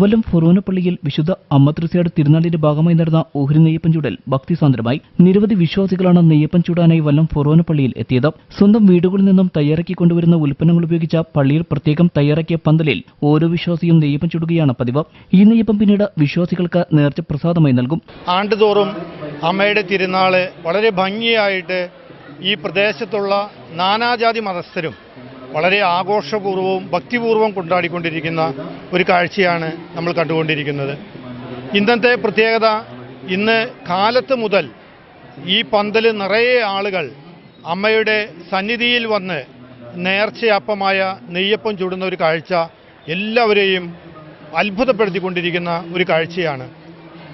വല്ലം ഫൊറോനപ്പള്ളിയിൽ വിശുദ്ധ അമ്മത്രിസയുടെ തിരുനാളിന്റെ ഭാഗമായി നടന്ന ഓഹരി നെയ്യപ്പൻ ചൂടൽ ഭക്തിസാന്ദ്രമായി നിരവധി വിശ്വാസികളാണ് നെയ്യപ്പൻ ചൂടാനായി വല്ലം ഫൊറോനപ്പള്ളിയിൽ എത്തിയത്. സ്വന്തം വീടുകളിൽ നിന്നും തയ്യാറാക്കി കൊണ്ടുവരുന്ന ഉൽപ്പന്നങ്ങൾ ഉപയോഗിച്ച പള്ളിയിൽ പ്രത്യേകം തയ്യാറാക്കിയ പന്തലിൽ ഓരോ വിശ്വാസിയും നെയ്യപ്പൻ ചുടുകയാണ് പതിവ്. ഈ നെയ്യപ്പം പിന്നീട് വിശ്വാസികൾക്ക് നേർച്ച പ്രസാദമായി നൽകും. ആണ്ടുതോറും അമ്മയുടെ തിരുനാൾ വളരെ ഭംഗിയായിട്ട് ഈ പ്രദേശത്തുള്ള നാനാജാതി മതസ്ഥരും വളരെ ആഘോഷപൂർവവും ഭക്തിപൂർവം കൊണ്ടാടിക്കൊണ്ടിരിക്കുന്ന ഒരു കാഴ്ചയാണ് നമ്മൾ കണ്ടുകൊണ്ടിരിക്കുന്നത്. ഇന്നത്തെ പ്രത്യേകത ഇന്ന് കാലത്ത് മുതൽ ഈ പന്തൽ നിറയെ ആളുകൾ അമ്മയുടെ സന്നിധിയിൽ വന്ന് നേർച്ചയപ്പമായ നെയ്യപ്പം ചൂടുന്ന ഒരു കാഴ്ച എല്ലാവരെയും അത്ഭുതപ്പെടുത്തിക്കൊണ്ടിരിക്കുന്ന ഒരു കാഴ്ചയാണ്.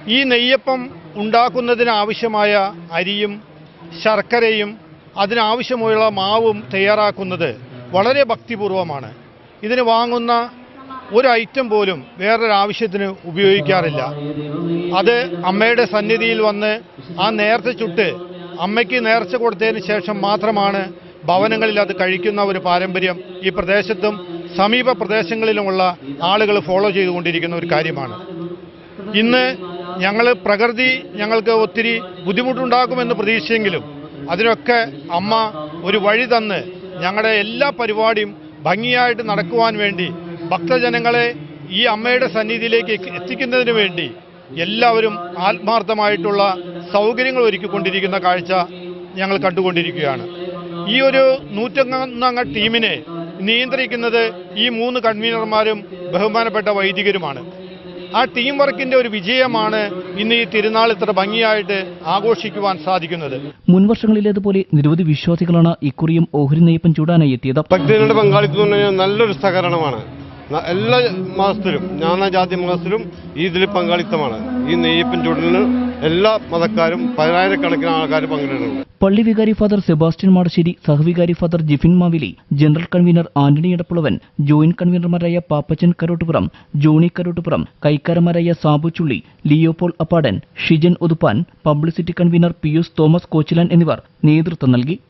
ഈ നെയ്യപ്പം ഉണ്ടാക്കുന്നതിനാവശ്യമായ അരിയും ശർക്കരയും അതിനാവശ്യമുള്ള മാവും തയ്യാറാക്കുന്നത് വളരെ ഭക്തിപൂർവമാണ്. ഇതിന് വാങ്ങുന്ന ഒരു ഐറ്റം പോലും വേറൊരാവശ്യത്തിന് ഉപയോഗിക്കാറില്ല. അത് അമ്മയുടെ സന്നിധിയിൽ വന്ന് ആ നേർച്ച ചുട്ട് അമ്മയ്ക്ക് നേർച്ച കൊടുത്തതിന് ശേഷം മാത്രമാണ് ഭവനങ്ങളിൽ അത് കഴിക്കുന്ന ഒരു പാരമ്പര്യം ഈ പ്രദേശത്തും സമീപ പ്രദേശങ്ങളിലുമുള്ള ആളുകൾ ഫോളോ ചെയ്തുകൊണ്ടിരിക്കുന്ന ഒരു കാര്യമാണ്. ഇന്ന് ഞങ്ങൾ പ്രകൃതി ഞങ്ങൾക്ക് ഒത്തിരി ബുദ്ധിമുട്ടുണ്ടാക്കുമെന്ന് പ്രതീക്ഷിച്ചെങ്കിലും അതിനൊക്കെ അമ്മ ഒരു വഴി തന്ന് ഞങ്ങളുടെ എല്ലാ പരിപാടിയും ഭംഗിയായിട്ട് നടക്കുവാൻ വേണ്ടി ഭക്തജനങ്ങളെ ഈ അമ്മയുടെ സന്നിധിയിലേക്ക് എത്തിക്കുന്നതിന് വേണ്ടി എല്ലാവരും ആത്മാർത്ഥമായിട്ടുള്ള സൗകര്യങ്ങൾ ഒരുക്കിക്കൊണ്ടിരിക്കുന്ന കാഴ്ച ഞങ്ങൾ കണ്ടുകൊണ്ടിരിക്കുകയാണ്. ഈ ഒരു നൂറ്റൊന്നംഗ ടീമിനെ നിയന്ത്രിക്കുന്നത് ഈ മൂന്ന് കൺവീനർമാരും ബഹുമാനപ്പെട്ട വൈദികരുമാണ്. ആ ടീം വർക്കിന്റെ ഒരു വിജയമാണ് ഇന്ന് ഈ തിരുനാൾ ഇത്ര ഭംഗിയായിട്ട് ആഘോഷിക്കുവാൻ സാധിക്കുന്നത്. മുൻവർഷങ്ങളിലേതുപോലെ നിരവധി വിശ്വാസികളാണ് ഇക്കുറിയും ഓഹരി നെയ്യപ്പൻ ചൂടാനായി എത്തിയത്. ഭക്തരുടെ പങ്കാളിത്തം നല്ലൊരു സഹകരണമാണ്. എല്ലാ മാസത്തിലും നാനാജാതി മാസത്തിലും ഈ ഇതിൽ പങ്കാളിത്തമാണ്. ഈ നെയ്യപ്പൻ ചൂടിന് എല്ലാ മതക്കാരും പതിനായിരക്കണക്കിന് ആൾക്കാർ പങ്കെടുക്കുന്നുണ്ട് പള്ളി വികാരി father Sebastian Madassery സഹവികാരി father Jiffin Mavili general convener Antony Edappulavan joint കൺവീനർമാരായ Pappachan Karottupuram Johnny Karottupuram കൈക്കാരന്മാരായ Sabu Chulli ലിയോപോൾ Appadan Shijan Othuppan publicity convener Pius Thomas Kochilan എന്നിവർ നേതൃത്വം നൽകി.